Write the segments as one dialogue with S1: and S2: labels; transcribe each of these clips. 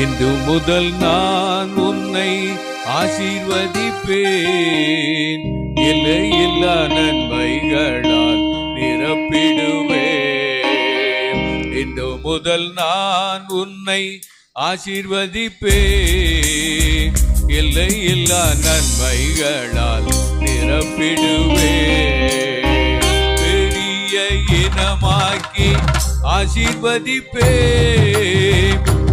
S1: இன்று முதல் நான் உன்னை ஆசீர்வதிப்பேன். இல்லை இல்லா நன்மைகளால் நிரப்பிடுவேன். இன்று முதல் நான் உன்னை ஆசீர்வதிப்பேன். இல்லை இல்லா நன்மைகளால் நிரப்பிடுவேன். பெரிய இனமாக்கி ஆசீர்வதிப்பேன்.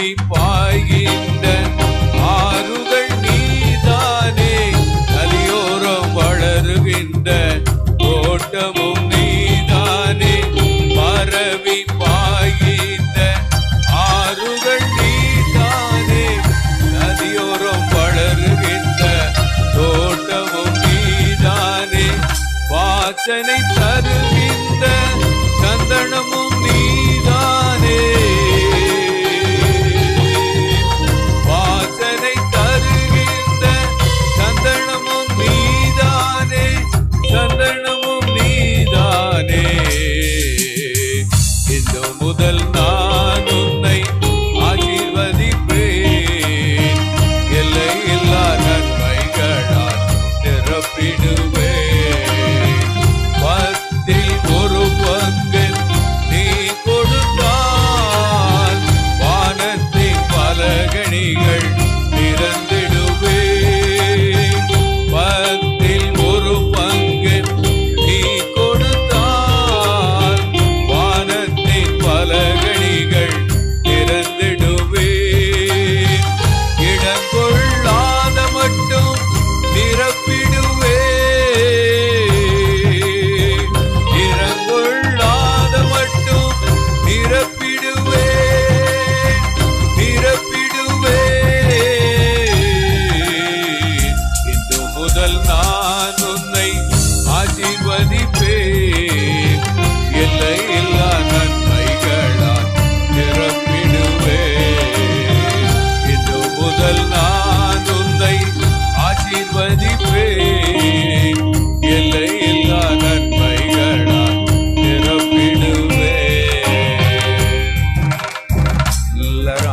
S1: பரவி பாய்கின்ற ஆறுகள் நீதானே கலியோரம் வளருகின்ற தோட்டமும் நீதானே பரவி பாய்கின்ற ஆறுகள் நீதானே நதியோரம் வளருகின்ற தோட்டமும் நீதானே. வாசனை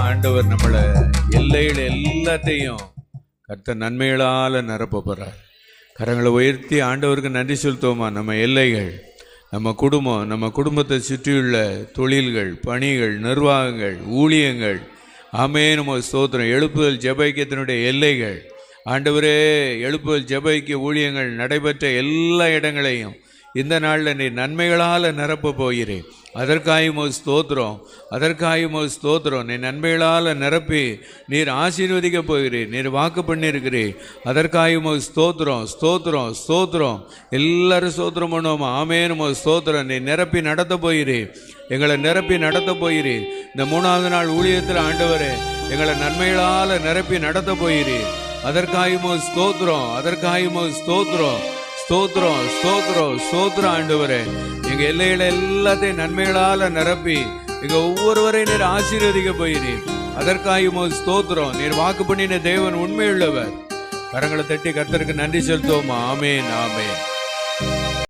S1: ஆண்டவர் நம்மளை எல்லைகள் எல்லாத்தையும் கர்த்த நன்மைகளால் நிரப்ப போகிறார் கரங்களை உயர்த்தி ஆண்டவருக்கு நன்றி செலுத்துவோமா? நம்ம எல்லைகள் நம்ம குடும்பம் நம்ம குடும்பத்தை சுற்றியுள்ள தொழில்கள் பணிகள் நிர்வாகங்கள் ஊழியங்கள். ஆமே நம்ம ஸ்தோத்திரம். எழுப்புதல் ஜபைக்கியத்தினுடைய எல்லைகள். ஆண்டவரே எழுப்புதல் ஜபைக்கிய ஊழியங்கள் நடைபெற்ற எல்லா இடங்களையும் இந்த நாளில் நீ நன்மைகளால் நிரப்ப போகிறேன் அதற்காயும் ஒரு ஸ்தோத்திரம் அதற்காயும் ஒரு ஸ்தோத்திரம். நீ நன்மைகளால் நிரப்பி நீர் ஆசீர்வதிக்க போகிறீர் நீர் வாக்கு பண்ணியிருக்கிறீர். அதற்காயும் ஒரு ஸ்தோத்திரம் ஸ்தோத்திரம் ஸ்தோத்திரம். எல்லாரும் ஸ்தோத்திரம் பண்ணுவோமா. ஆமேனும் ஒரு ஸ்தோத்திரம். நீ நிரப்பி நடத்த போகிறீர். எங்களை நிரப்பி நடத்த போகிறீர். இந்த மூணாவது நாள் ஊழியத்தில் ஆண்டவரே எங்களை நன்மைகளால் நிரப்பி நடத்த போகிறீர். அதற்காயுமோ ஸ்தோத்திரம் அதற்காயுமோ ஸ்தோத்திரம். ஸ்தோத்திரம் ஸ்தோத்ரம் ஸ்தோத்ரம் ஆண்டவரே. எங்க எல்லையில எல்லாத்தையும் நன்மைகளால நிரப்பி எங்க ஒவ்வொருவரையும் நீர் ஆசீர்வதிக்க போயினீர் அதற்காயுமோ ஸ்தோத்திரம். நீர் வாக்கு பண்ணின தேவன் உண்மையுள்ளவர். கரங்களை தட்டி கர்த்தருக்கு நன்றி செலுத்துவோமா? ஆமேன் ஆமேன்.